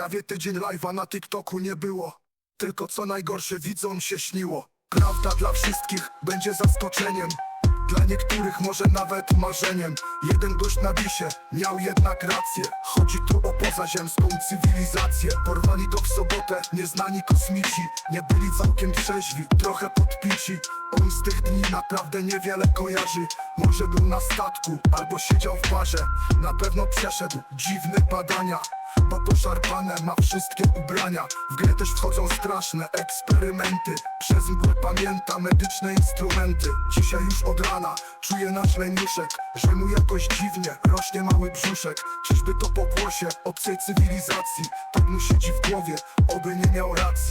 Prawie tydzień live'a na TikToku nie było. Tylko co najgorsze widzom się śniło. Prawda dla wszystkich będzie zaskoczeniem. Dla niektórych może nawet marzeniem. Jeden gość na bisie miał jednak rację. Chodzi tu o pozaziemską cywilizację. Porwani go w sobotę nieznani kosmici. Nie byli całkiem trzeźwi, trochę podpici. On z tych dni naprawdę niewiele kojarzy. Może był na statku albo siedział w barze. Na pewno przeszedł dziwne badania bo poszarpane ma wszystkie ubrania. W grę też wchodzą straszne eksperymenty. Przez mgłę pamięta medyczne instrumenty. Dzisiaj już od rana czuje nasz leniuszek. Że mu jakoś dziwnie rośnie mały brzuszek. Czyżby to pokłosie obcej cywilizacji? Tak mu siedzi w głowie, oby nie miał racji